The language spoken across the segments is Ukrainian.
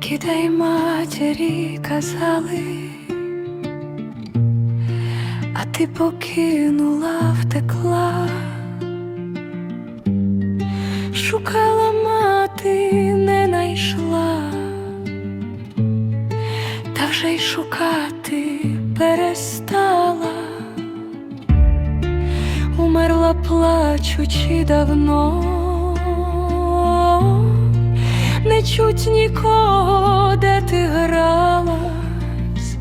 та матері казали, а ти покинула, втекла, шукала мати, не найшла, та вже й шукати перестала, умерла плачучи давно не чуть нікого, де ти гралась,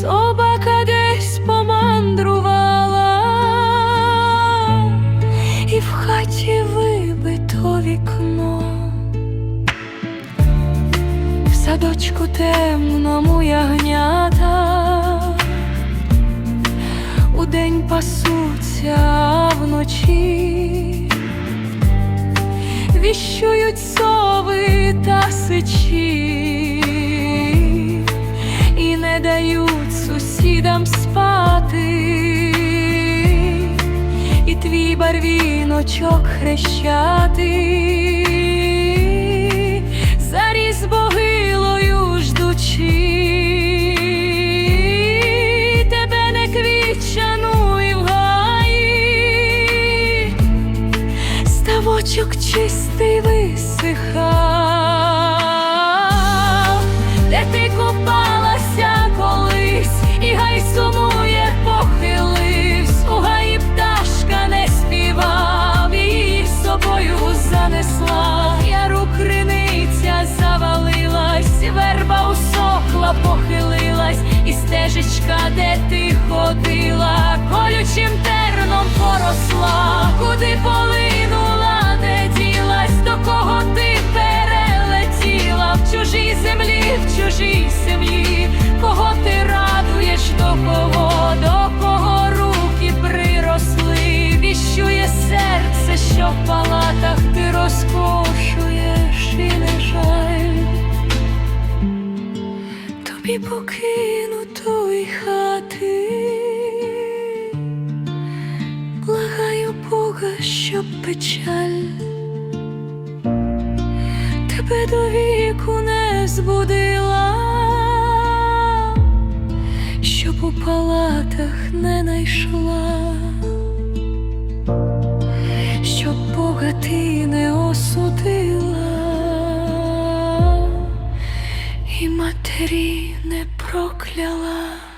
собака десь помандрувала, і в хаті вибито вікно, в садочку темному ягнята, віщують сови та сичі і не дають сусідам спати, і твій барвіночок хрещати, ставочок чистий висихав, де ти купалася колись, і гай сумує, похиливсь, у гаї пташка не співав, її з собою занесла, яру криниця завалилась, верба усохла, похилилась, і стежечка, де ти ходила, колючим терном поросла, покинутої хати, благаю Бога, щоб печаль тебе до віку не збудила, щоб у палатах не найшла, щоб Бога ти не осудила матері не прокляла.